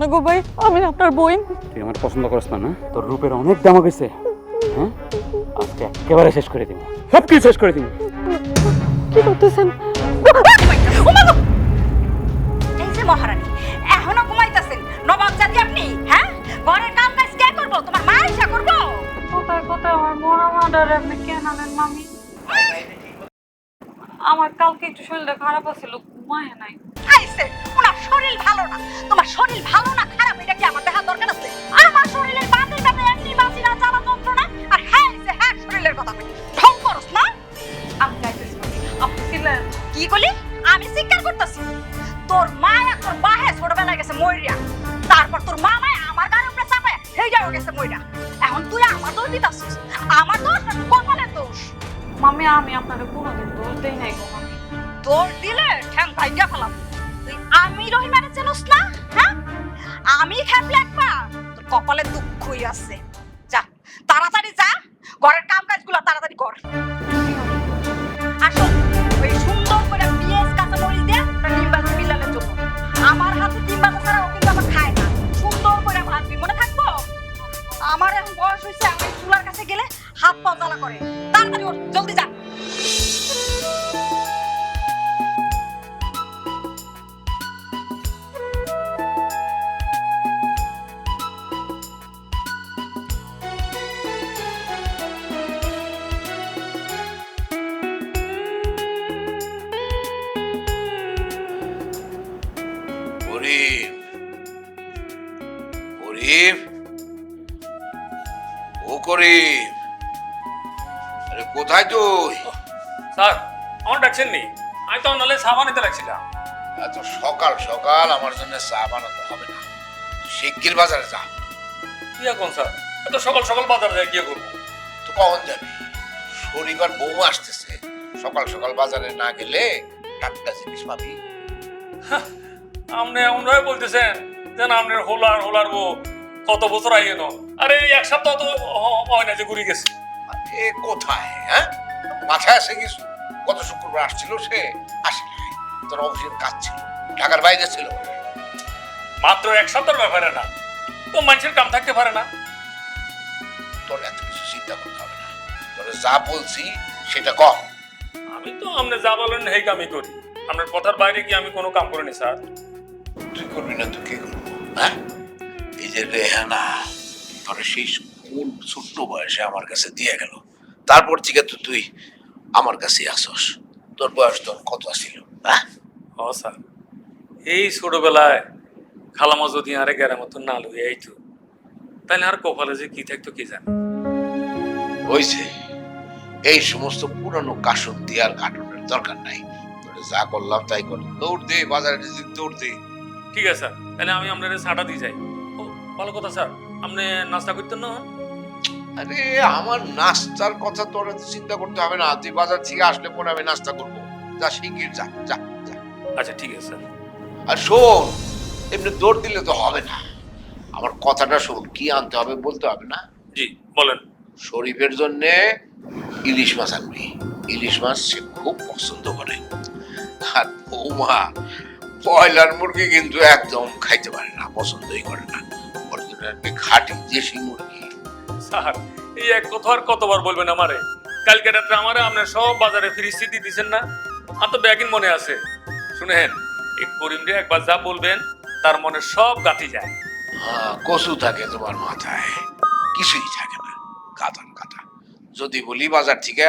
না গো ভাই? আমি আপনার বোন তুই আমার পছন্দ করিস না না? তোর রূপের অনেক দাম গেছে হ্যাঁ? আজকে একেবারে শেষ করে দিব। সব কিছু শেষ করে দিব। কি করতেছেন? এই যে মহারানী এখনও ঘুমাইতেছেন। নবাব জাতি আপনি হ্যাঁ? ঘরের কাম কাজ কে করব? তোমার মা ইচ্ছা করব? কোথায় কোথায় আমার মরা আপনি কেন আনেন মামি? আমার কালকে একটু শরীরটা খারাপ আছিল ঘুমায় নাই। আইসে। শরীর ভালো না। তোমার শরীর ভালো না খারাপ এটা কি আমার দেখার দরকার আছে? আমার শরীরের বাতিল যাতে এমনি বাঁচি না জ্বালা যন্ত্রণা? আর হ্যাঁ আইসে হ্যাঁ শরীরের কথা কই ঢং করস না। আমি যাইতেছি মামি আপনি কি করলি আমি স্বীকার করতেছি। তোর মা তোর বাহে ছোটবেলায় গেছে ময়রিয়া তারপর তোর মামায় আমার গাড়ির উপরে চাপায় হেইটাও গেছে ময়রা এখন তুই আমার দোষ দিতাছিস। আমার দোষ না কপালের দোষ। মামি আমি আপনাকে কোনোদিন দোষ দেই নাই গো মামি। তোর দিলে ঠ্যাং ভাইগা ফেলাম আমি রহিমানের চেনস না? হ্যাঁ? আমি খেপলে একবার, তোর কপালে দুঃখই আছে। যা, তাড়াতাড়ি যা, ঘরের কাম কাজগুলো তাড়াতাড়ি কর। ওই সুন্দর করে পেঁয়াজ, কাঁচা মরিচ দিয়ে আমার হাতে আমার খায় না। সুন্দর করে ভাজবি মনে থাকব? আমার এখন বয়স হয়েছে, আমি চুলার কাছে গেলে হাত পা জ্বালা করে। তাড়াতাড়ি ওঠ, জলদি করিম। করিম? ও করিম। আরে কোথায় তুই? স্যার আমার ডাকছেন নি আমি তো নালে সাবান নিতে লাগছিলাম। এত সকাল সকাল আমার জন্য চা বানাতে হবে না। শিগগির বাজারে যা। কি এখন স্যার? এত সকাল সকাল বাজার যায় গিয়ে করব? তো কখন যাবি? শনিবার বউ আসতেছে। সকাল সকাল বাজারে না গেলে টাটকা জিনিস পাবি। আপনি এমন ভাবে বলতেছেন যেন আপনার হোলার হোলার বউ কত বছর আগে নো। আরে এক সপ্তাহ তো হয় না যে ঘুরে গেছে। এ কোথায় হ্যাঁ? মাথায় আসে কিছু? গত শুক্রবার আসছিল সে? আসে নাই তোর অফিসের কাজ ছিল ঢাকার বাইরে ছিল। মাত্র এক সপ্তাহের ব্যাপারে না তো মানুষের কাম থাকতে পারে না। তোর এত কিছু চিন্তা করতে হবে না। তোরে যা বলছি সেটা কর। আমি তো আপনি যা বলেন সেই কামই করি। আপনার কথার বাইরে কি আমি কোনো কাম করিনি স্যার? করবি না কে করব? হ্যাঁ? এই যে রেহানা তোর সেই স্কুল ছোট্ট বয়সে আমার কাছে দিয়ে গেল। তারপর থেকে তো তুই আমার কাছে আসস। তোর বয়স তোর কত ছিল হ্যাঁ? ও স্যার এই ছোটবেলায় খালামা যদি আরে গেরার মতন না লুই এই তো তাহলে আর কপালে যে কি থাকতো কি জানে? হয়েছে এই সমস্ত পুরানো কাশন দিয়ে আর কাটনের দরকার নাই। যা করলাম তাই কর। দৌড় দে বাজারে দৌড় দে। ঠিক আছে স্যার। তাহলে আমি আপনার ছাটা দিয়ে যাই। ও ভালো কথা স্যার। আপনি নাস্তা করতেন না? আরে আমার নাস্তার কথা তোর এত চিন্তা করতে হবে না। তুই বাজার থেকে আসলে পরে আমি নাস্তা করব। যা শিগগির যা যা যা। আচ্ছা ঠিক আছে স্যার। আর শোন এমনি দৌড় দিলে তো হবে না। আমার কথাটা শোন কি আনতে হবে বলতে হবে না? জি বলেন। শরীফের জন্য ইলিশ মাছ আনবি। ইলিশ মাছ সে খুব পছন্দ করে। আর বৌমা ব্রয়লার মুরগি কিন্তু একদম খাইতে পারে না পছন্দই করে না। আনবি খাঁটি দেশি মুরগি। স্যার এই এক কথা আর কতবার বলবেন আমারে? কালকে রাত্রে আমারে আপনার সব বাজারে ফিরিস্তি দিছেন না? আর তো ব্যাগিন মনে আছে। শুনেন এই করিম রে একবার যা বলবেন তার মনে সব গাতি যায়। কচু থাকে তোমার মাথায়। কিছুই থাকে না। কাতান কাটা যদি বলি বাজার থেকে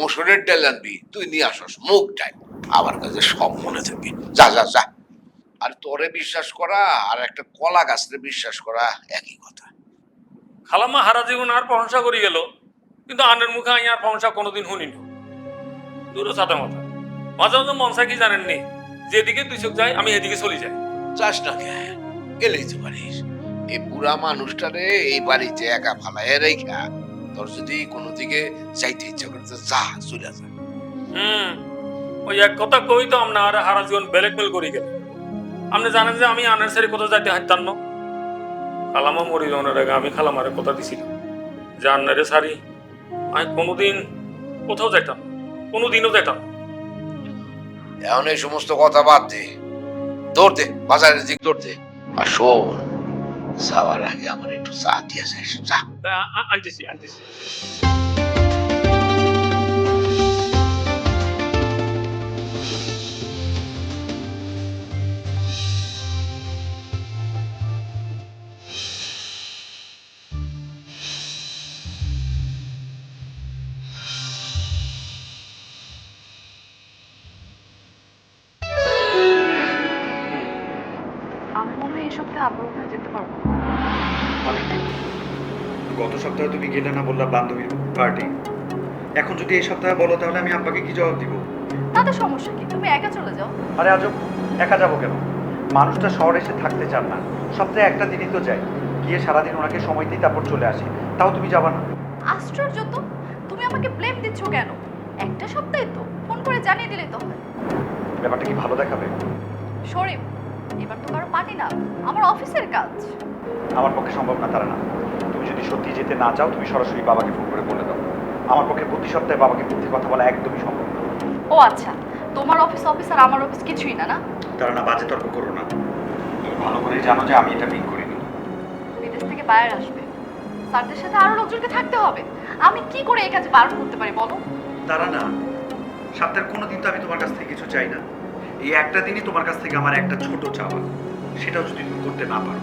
মসুরের ডাল আনবি তুই নিয়ে আসস মুখটাই আমার কাছে সব মনে থাকবে। যা যা যা। আর তোরে বিশ্বাস করা আর একটা কলা গাছরে বিশ্বাস করা একই কথা। খালাম্মা হারা জীবন আর প্রশংসা করি গেল কিন্তু আনের মুখে আমি আর প্রশংসা কোনোদিন শুনিনি দূরে সাথে মাথা মাঝে মাঝে মনসা কি জানেননি যেদিকে দুই চোখ যায় আমি এদিকে চলে যাই। যাস না কে? গেলেই তো পারিস। এই বুড়া মানুষটারে এই বাড়িতে একা ফালায় রেখা তোর যদি কোনো দিকে যাইতে ইচ্ছা করে যা চলে যা। হুম। ওই এক কথা কই তো আমরা আর হারা জীবন ব্ল্যাকমেল করি গেল আপনি জানেন যে আমি আনের কোথাও যাইতে হাঁটতাম না খালামা মরি যাওয়ার আগে আমি খালামারে কথা দিছিলাম যে আন্নারে সারি আমি কোনোদিন কোথাও যাইতাম না। কোনোদিনও যাইতাম না। এখন এই সমস্ত কথা বাদ দে দৌড় দে বাজারের দিক দৌড় দে আর শোন যাওয়ার আগে আমার একটু চা দিয়ে যাস চা আনতেছি আনতেছি সপ্তাহে আবার ওখানে যেতে পারব। অনেকদিন গত সপ্তাহে তুমি গেলে না বললা বান্ধবীর পার্টি এখন যদি এই সপ্তাহে বলো তাহলে আমি আব্বাকে কি জবাব দিব? তাতে সমস্যা কি? তুমি একা চলে যাও। আরে আজব একা যাব কেন? মানুষটা শহরে এসে থাকতে চান না। সপ্তাহে একটা দিনই তো যায়। গিয়ে সারাদিন ওনাকে সময় দিই তারপর চলে আসে। তাও তুমি যাবা না। আশ্চর্য তো! তুমি আমাকে ব্লেম দিচ্ছ কেন? একটা সপ্তাহে তো। ফোন করে জানিয়ে দিলে তো ব্যাপারটা কি ভালো দেখাবে? শরীফ এবার তো কারও পার্টি না আমার অফিসের কাজ। আমার পক্ষে সম্ভব না তারা না। তুমি যদি সত্যি যেতে না চাও তুমি সরাসরি বাবাকে ফোন করে বলে দাও। আমার পক্ষে প্রতি সপ্তাহে বাবাকে মিথ্যে কথা বলা একদমই সম্ভব না। ও আচ্ছা তোমার অফিস অফিস আর আমার অফিস কিছুই না না? তারা না বাজে তর্ক করো না। তুমি ভালো করেই জানো যে আমি এটা মিন করিনি। বিদেশ থেকে বাইরে আসবে। স্যারদের সাথে আরও লোকজনকে থাকতে হবে। আমি কি করে এই কাজে বারণ করতে পারি বলো? তারা না সপ্তাহের কোনো দিন তো আমি তোমার কাছ থেকে কিছু চাই না। এই একটা দিনই তোমার কাছ থেকে আমার একটা ছোট চাওয়া। সেটাও যদি তুমি করতে না পারো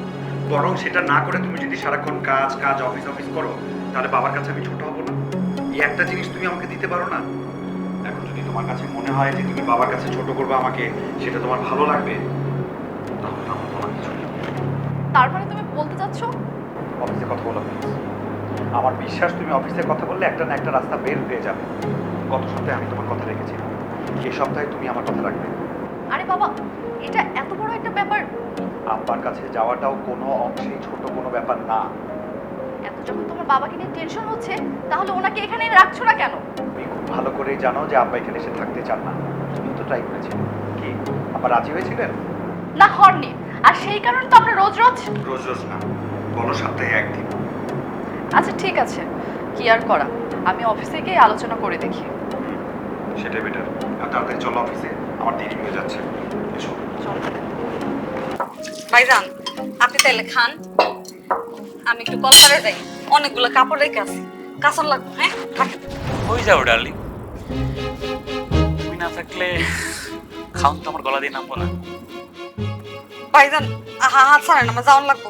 বরং সেটা না করে তুমি যদি সারাক্ষণ কাজ কাজ অফিস অফিস করো তাহলে বাবার কাছে আমি ছোট হব না। এই একটা জিনিস তুমি আমাকে দিতে পারো না। এখন যদি তোমার কাছে মনে হয় যে তুমি বাবার কাছে ছোট করবে আমাকে সেটা তোমার ভালো লাগবে তাহলে আমার তোমার কিছু নেই। তার মানে তুমি বলতে চাচ্ছ? অফিসে কথা বলো প্লিজ আমার বিশ্বাস তুমি অফিসে কথা বললে একটা না একটা রাস্তা বের হয়ে যাবে। গত সপ্তাহে আমি তোমার কথা রেখেছিলাম। এই সপ্তাহে তুমি আমার কথা রাখবে। আরে বাবা এটা এত বড় একটা ব্যাপার। আব্বার কাছে যাওয়াটাও কোনো অংশেই ছোট কোনো ব্যাপার না। এত যখন তোমার বাবাকে নিয়ে টেনশন হচ্ছে তাহলে ওনাকে এখানে রাখছো না কেন? তুমি খুব ভালো করেই জানো যে আব্বা এখানে এসে থাকতে চান না। তুমি তো ট্রাই করেছিলে। কি আব্বা রাজি হয়েছিলেন? না হননি। আর সেই কারণে তো আমরা রোজ রোজ রোজ রোজ না বলো সপ্তাহে একদিন। আচ্ছা ঠিক আছে। কি আর করা? আমি অফিসে গিয়ে আলোচনা করে দেখি। সেটাই বেটার আর তাড়াতাড়ি চলো অফিসে। আমার দেরি হয়ে যাচ্ছে। এসো। ভাইজান আপনি তাইলে খান। আমি একটু কলকারে যাই। অনেকগুলো কাপড় রেখে আছি কাঁচন লাগবে হ্যাঁ? থাকেন কই যাও ডার্লিং? তুমি না থাকলে খাউন তো আমার গলা দিয়ে নামবো না। ভাইজান আহা হাত ছাড়েন আমার যাওয়ান লাগবো।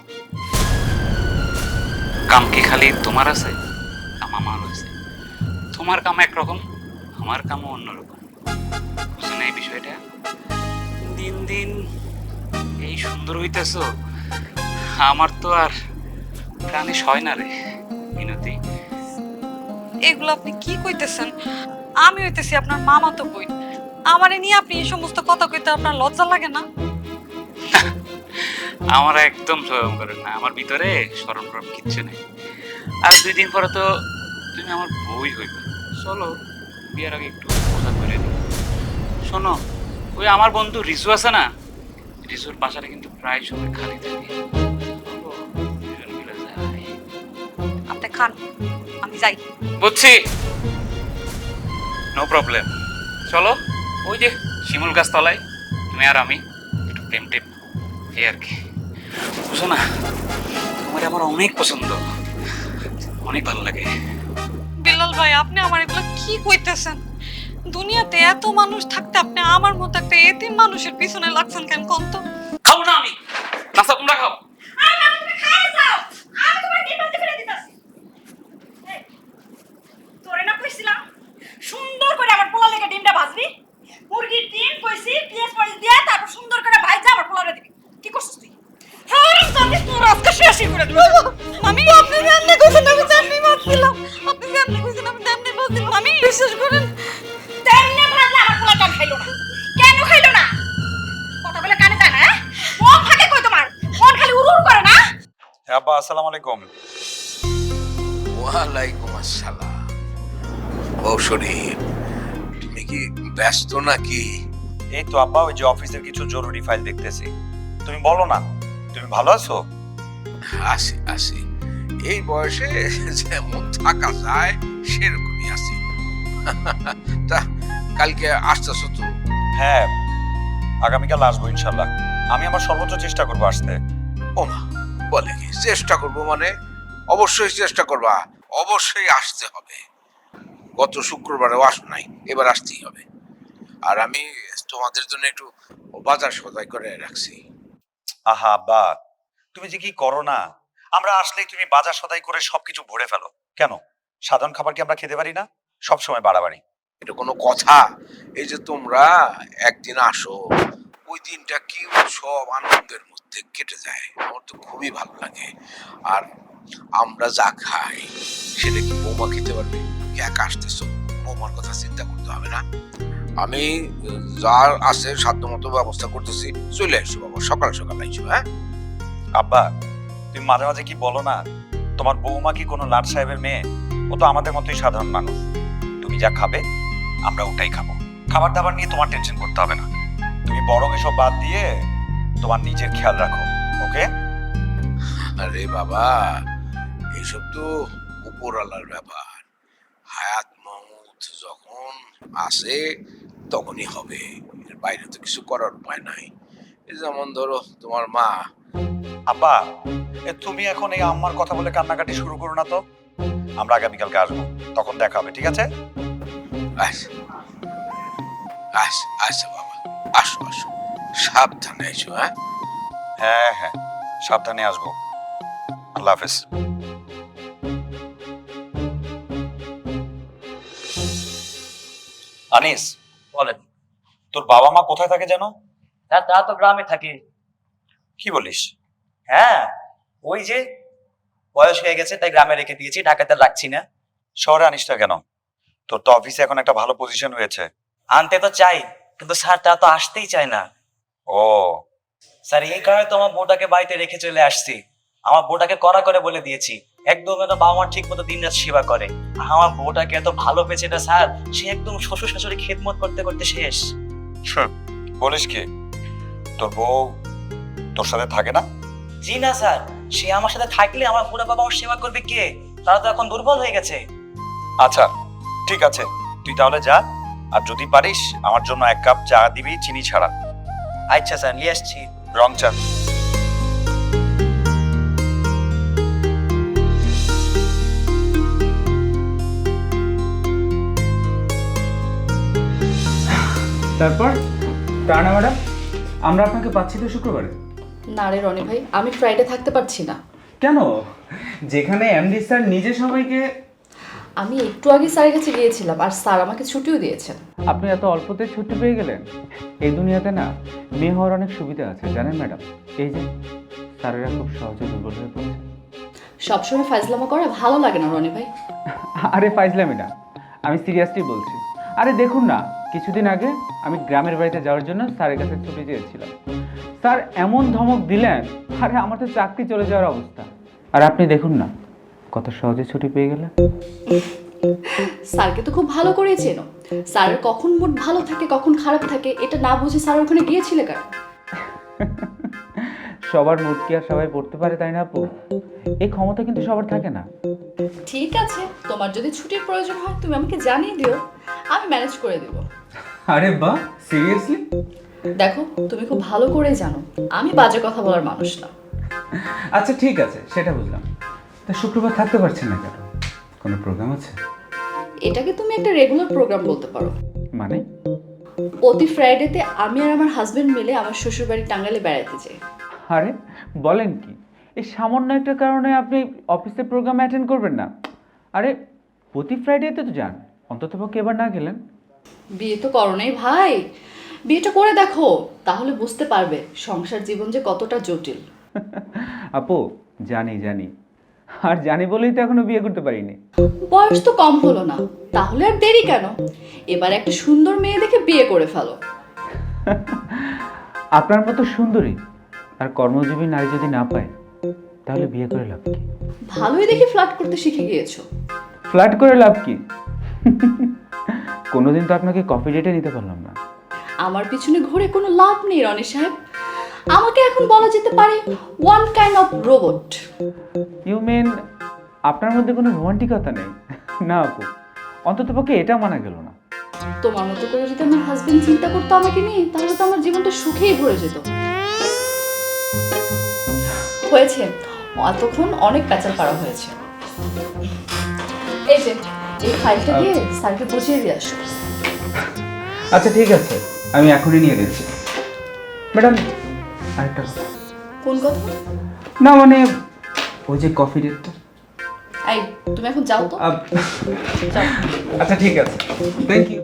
কাম কি খালি তোমার আছে? কাম আমার আছে। তোমার কাম একরকম আমার কামও অন্যরকম। বুঝো এই বিষয়টা? দিন দিন এই সুন্দর হইতেছ আমার তো আর প্রাণে সয় না রে মিনতি। এগুলো আপনি কি কইতেছেন? আমি হইতেছি আপনার মামা তো বই আমারে নিয়ে আপনি এই সমস্ত কথা কইতে আপনার লজ্জা লাগে না? আমার একদম সরম করে না আমার ভিতরে সরম টরম কিচ্ছু নেই। আর দুই দিন পরে তো তুমি আমার বই হইবে। চলো বিয়ার আগে একটু মজা করে দিই শোনো ওই আমার বন্ধু রিজু আছে না? রিজুর বাসাটা কিন্তু প্রায় সময় খালি থাকে। আপনি খান আমি যাই। বুঝছি। নো প্রবলেম চলো ওই যে শিমুল গাছ তলায় তুমি আর আমি একটু প্রেম টেম এই আর কি। বুঝো না তোমার আমার অনেক পছন্দ। অনেক ভালো লাগে। বিল্লাল ভাই আপনি আমার এগুলো কি কইতেছেন? দুনিয়াতে এত মানুষ থাকতে আপনি আমার মতো একটা এতিম মানুষের পিছনে লাগছেন কেন কোন তো? খাও না আমি। নাস্তা তোমরা খাও। তোরে না কইছিলাম সুন্দর করে আমার পোলা লেগে ডিমটা ভাজবি। মুরগির ডিম কইছি পেঁয়াজ মরিচ দিয়ে তারপর সুন্দর করে ভাজা আমার পোলারে দিবি। কি করছিস তুই? হ্যাঁ আমি আপনি জানলে কইছেন আমি জানি ভাজছিলাম আপনি জানলে কইছেন আমি জানি ভাজছিলাম আমি বিশ্বাস করেন আসসালামু আলাইকুম। ওয়ালাইকুম আসসালাম। ও শরীফ তুমি কি ব্যস্ত নাকি? এই তো আব্বা ওই যে অফিসের কিছু জরুরি ফাইল দেখতেছি। তুমি বলো না তুমি ভালো আছো? আসি আসি এই বয়সে যেমন থাকা যায় সেরকমই আছি। তা কালকে আসতেছো তো? হ্যাঁ আগামীকাল আসব ইনশাল্লাহ। আমি আমার সর্বোচ্চ চেষ্টা করব আসতে। ওমা বলে কি? চেষ্টা করব মানে অবশ্যই চেষ্টা করবা। অবশ্যই আসতে হবে। গত শুক্রবারেও আস নাই এবার আসতেই হবে। আর আমি তোমাদের জন্য একটু বাজার সদাই করে রাখছি। আহা আব্বা তুমি যে কি করো না? আমরা আসলেই তুমি বাজার সদাই করে সবকিছু ভরে ফেলো। কেন? সাধারণ খাবার কি আমরা খেতে পারি না? সব সময় বাড়াবাড়ি। এটা কোনো কথা। এই যে তোমরা একদিন আসো ওই দিনটা কি সব আনন্দের মধ্যে কেটে যায়। আমার তো খুবই ভালো লাগে। আর আমরা যা খাই, সেটা কি বৌমা খেতে পারবে? একা আসতেছ? বৌমার কথা চিন্তা করতে হবে না। আমি যা আছে সাধ্য মতো ব্যবস্থা করতেছি। চলে আসো বাবা, সকাল সকাল আইসো হ্যাঁ? আব্বা, তুমি মাঝে মাঝে কি বলো না? তোমার বৌমা কি কোনো লাট সাহেবের মেয়ে? ও তো আমাদের মতোই সাধারণ মানুষ। তুমি যা খাবে, আমরা ওটাই খাব। খাবার দাবার নিয়ে তোমার টেনশন করতে হবে না। তুমি বরং এসব বাদ দিয়ে তোমার নিজের খেয়াল রাখো ওকে? আরে বাবা এইসব তো উপরওয়ালার ব্যাপার। হায়াত মৌত যখন আসে তখনই হবে। এর বাইরে তো কিছু করার উপায় নাই। যেমন ধরো তোমার মা। আব্বা তুমি এখন এই আম্মার কথা বলে কান্নাকাটি শুরু করো না তো। আমরা আগামীকালকে আসব তখন দেখা হবে ঠিক আছে? আচ্ছা। আচ্ছা আচ্ছা বাবা। আসো আসো। সাবধানে এসো হ্যাঁ? হ্যাঁ হ্যাঁ। সাবধানে আসব। আল্লাহ হাফেজ। আনিস বলেন। তোর বাবা মা কোথায় থাকে যেন? হ্যাঁ তা তো গ্রামে থাকি। কি বলিস? হ্যাঁ ওই যে বয়স হয়ে গেছে তাই গ্রামে রেখে দিয়েছি ঢাকাতে রাখছি না। শহরে আনিস না কেন? তোর তো অফিসে এখন একটা ভালো পজিশন হয়েছে। আনতে তো চাই কিন্তু স্যার তা তো আসতেই চায় না। ও। স্যার এই কারণে তো আমার বউটাকে বাড়িতে রেখে চলে আসছি। আমার বউটাকে করা করে বলে দিয়েছি একদম এত বাবা মার ঠিক মতো দিন রাত সেবা করে। আর আমার বউটাকে এত ভালো পেয়েছে এটা স্যার সে একদম শ্বশুর শাশুড়ি খেদমত করতে করতে শেষ। বলিস কি? তোর বউ তোর সাথে থাকে না? জি না স্যার সে আমার সাথে থাকলে আমার বুড়া বাবা আমার সেবা করবে কে? তারা তো এখন দুর্বল হয়ে গেছে। আচ্ছা ঠিক আছে তুই তাহলে যা আর যদি পারিস আমার জন্য এক কাপ চা দিবি চিনি ছাড়া। আচ্ছা স্যার নিয়ে আসছি। রং চা। তারপর? টানা ম্যাডাম আমরা আপনাকে পাচ্ছি তো শুক্রবারে। না রে রনি ভাই আমি ফ্রাইডে থাকতে পারছি না। কেন? যেখানে এমডি স্যার নিজে সবাইকে আমি একটু আগে স্যারের কাছে গিয়েছিলাম আর স্যার আমাকে ছুটিও দিয়েছেন। আপনি এত অল্পতে ছুটি পেয়ে গেলেন? এই দুনিয়াতে না মেয়ে হওয়ার অনেক সুবিধা আছে জানেন ম্যাডাম? এই যে স্যারেরা খুব সহজে দুর্বল হয়ে পড়ছে। সবসময় ফাইজলামা করা ভালো লাগে না রনি ভাই। আরে ফাইজলামি না আমি সিরিয়াসলি বলছি। আরে দেখুন না কিছুদিন আগে আমি গ্রামের বাড়িতে যাওয়ার জন্য স্যারের কাছে ছুটি চেয়েছিলাম। স্যার এমন ধমক দিলেন আরে আমার তো চাকরি চলে যাওয়ার অবস্থা। আর আপনি দেখুন না কত সহজে ছুটি পেয়ে গেলে? স্যারকে তো খুব ভালো করেই চেনো। স্যার কখন মুড ভালো থাকে কখন খারাপ থাকে এটা না বুঝে স্যার ওখানে গিয়েছিলে কেন? সবার মুড কি আর সবাই পড়তে পারে তাই না আপু? এই ক্ষমতা কিন্তু সবার থাকে না। ঠিক আছে তোমার যদি ছুটির প্রয়োজন হয় তুমি আমাকে জানিয়ে দিও আমি ম্যানেজ করে দেবো। আরে বাহ সিরিয়াসলি? দেখো তুমি খুব ভালো করে জানো আমি বাজে কথা বলার মানুষ না। আচ্ছা ঠিক আছে সেটা বুঝলাম। তা শুক্রবার থাকতে পারছেন না কেন? কোনো প্রোগ্রাম আছে? এটাকে তুমি একটা রেগুলার প্রোগ্রাম বলতে পারো। মানে? প্রতি ফ্রাইডেতে আমি আর আমার হাজবেন্ড মিলে আমার শ্বশুরবাড়ি টাঙ্গাইলে বেড়াতে যাই। আরে বলেন কি? এই সামান্য একটা কারণে আপনি অফিসে প্রোগ্রাম অ্যাটেন্ড করবেন না। আরে প্রতি ফ্রাইডেতে তো যান। অন্ততপক্ষে এবার না গেলেন। বিয়ে তো করো নাই ভাই। বিয়েটা করে দেখো তাহলে বুঝতে পারবে সংসার জীবন যে কতটা জটিল। আপু জানি জানি। আর জানি বলেই তো এখনও বিয়ে করতে পারিনি। বয়স তো কম হলো না তাহলে আর দেরি কেন? এবার একটা সুন্দর মেয়ে দেখে বিয়ে করে ফেলো। আপনার মতো সুন্দরী আর কর্মজীবী নারী যদি না পায় তাহলে বিয়ে করে লাভ কি? ভালোই দেখে ফ্লার্ট করতে শিখে গিয়েছো। ফ্ল্যাট করে লাভ কি? কোনোদিন তো আপনাকে কফি ডেটে নিতে পারলাম না। আমার পিছনে ঘুরে কোনো লাভ নেই রনি সাহেব। আমাকে এখন বলা যেতে পারে one kind of robot you mean আপনার মধ্যে কোনো রোমান্টিকতা নেই? না আপু অন্ততপক্ষে এটা মানা গেল না। তোমার মতো করে যদি আমার হাজবেন্ড চিন্তা করতো আমাকে নিয়ে তাহলে তো আমার জীবনটা সুখেই ভরে যেত। হয়েছে এতক্ষণ অনেক প্যাচাল পারা হয়েছে। এই যে এই ফাইলটা দিয়ে স্যারকে বুঝিয়ে দিয়ে আসো। আচ্ছা ঠিক আছে আমি এখনই নিয়ে দিচ্ছি ম্যাডাম আরেকটা কথা। কোন কথা? না মানে ওই যে কফি ডেটটা এই তুমি এখন যাও তো। আচ্ছা ঠিক আছে। থ্যাংক ইউ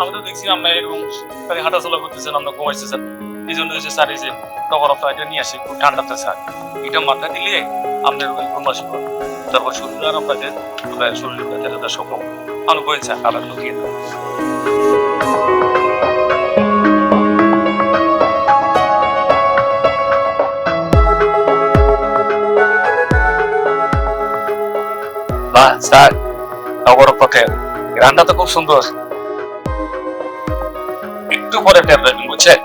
আমি তো দেখছি আমরা এরকম হাঁটাচলা করতেছেন আমরা ঘুমাইতেছেন। এই জন্য স্যার, এই যে টগর এটা নিয়ে ঠান্ডাতে স্যার। এটা মাথা দিলে আপনার ওই তারপর শরীর আরাম শরীর ব্যথা ট্যাথা সব কম আমি বলছি আবার লুকিয়ে গানটা তো খুব সুন্দর। একটু পরে রাখবেন বুঝছেন?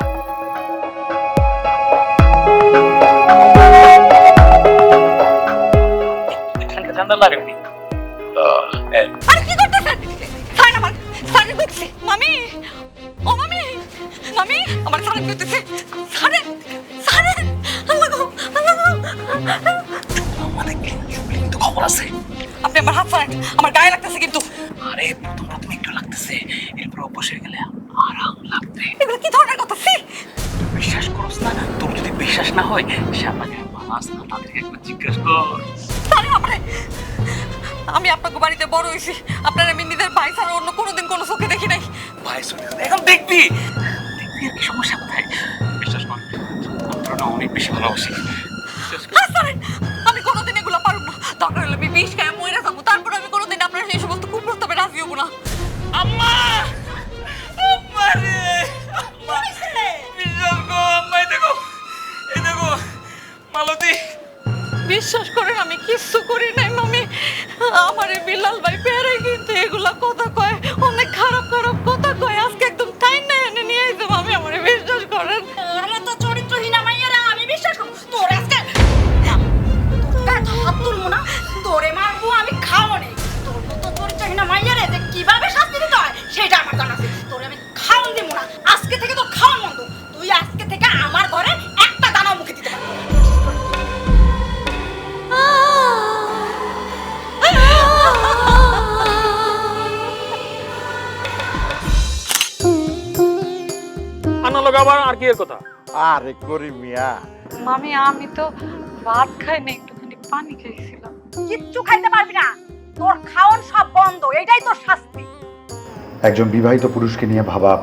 ভাই ছাড়া অন্য কোনোদিন কোনো চোখে দেখি নাই। ভাই এখন দেখবি। দেখবি আর কি সমস্যা কোথায়। বিশ্বাস কর অনেক বেশি ভালোবাসি। হাত আমি কোনোদিন এগুলো পারব না। দরকার হলে আমি বিষ খায় মরে যাব। তারপর আমি কোনোদিন আপনার সেই সমস্ত কুপ্রস্তাবে রাজি হব না। আম্মা! বিশ্বাস করেন, আমি কিচ্ছু করি নাই, মামি। আমার এই বিলাল ভাই পেরে কিন্তু এগুলা কথা কয়, অনেক খারাপ খারাপ কথা কয়, আজকে আরে করি মিয়া। মামি আমি তো ভাত খাই না একটুখানি পানি খাইছিলাম কিচ্ছু খাইতে পারবি না। তোর খাওন সব বন্ধ এটাই তোর শাস্তি। একজন বিবাহিত পুরুষকে নিয়ে ভাবা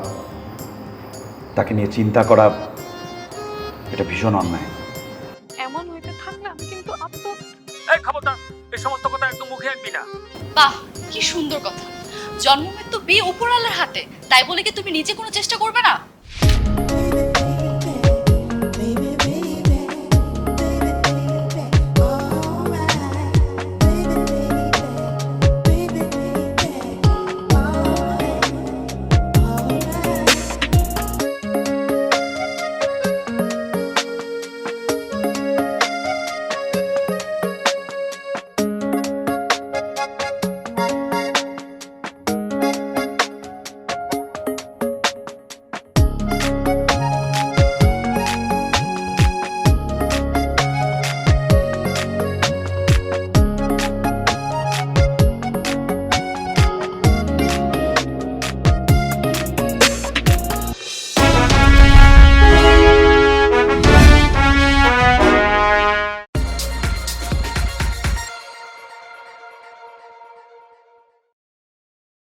তাকে নিয়ে চিন্তা করা এটা ভীষণ অন্যায়। এমন হইতে থাকলে আমি কিন্তু আত্ম এই খবরদার এই সমস্ত কথা একদম মুখে আনবি না। বাহ কি সুন্দর কথা। জন্ম মৃত্যু বিয়ে উপরালার হাতে তাই বলে কি তুমি নিজে কোনো চেষ্টা করবে না?